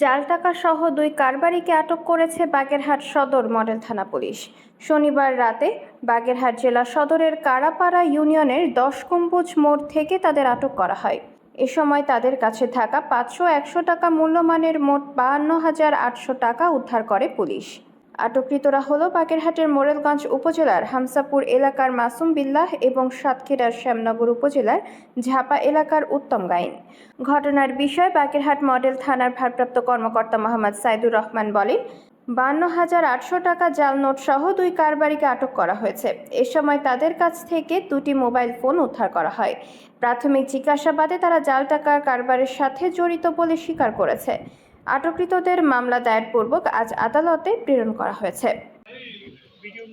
জাল টাকা সহ দুই কারবারিকে আটক করেছে বাগেরহাট সদর মডেল থানা পুলিশ। শনিবার রাতে বাগেরহাট জেলা সদরের কারাপাড়া ইউনিয়নের দশ কম্বুজ মোড় থেকে তাদের আটক করা হয়। এ সময় তাদের কাছে থাকা পাঁচশো একশো টাকা মূল্যমানের মোট বাহান্ন হাজার আটশো টাকা উদ্ধার করে পুলিশ। আটককৃতরা হল বাগেরহাটের মোরেলগঞ্জ উপজেলার হামসাপুর এলাকার মাসুম বিল্লাহ এবং সাতক্ষীরার শ্যামনগর উপজেলার ঝাপা এলাকার উত্তম গাইন। ঘটনার বিষয়ে বাগেরহাট মডেল থানার ভারপ্রাপ্ত কর্মকর্তা মোহাম্মদ সাইদুর রহমান বলেন, বান্ন হাজার আটশো টাকা জাল নোট সহ দুই কারবারিকে আটক করা হয়েছে। এ সময় তাদের কাছ থেকে দুটি মোবাইল ফোন উদ্ধার করা হয়। প্রাথমিক জিজ্ঞাসাবাদে তারা জাল টাকার কারবারের সাথে জড়িত বলে স্বীকার করেছে। আটককৃতদের মামলা দায়েরপূর্বক আজ আদালতে প্রেরণ করা হয়েছে ভিডিও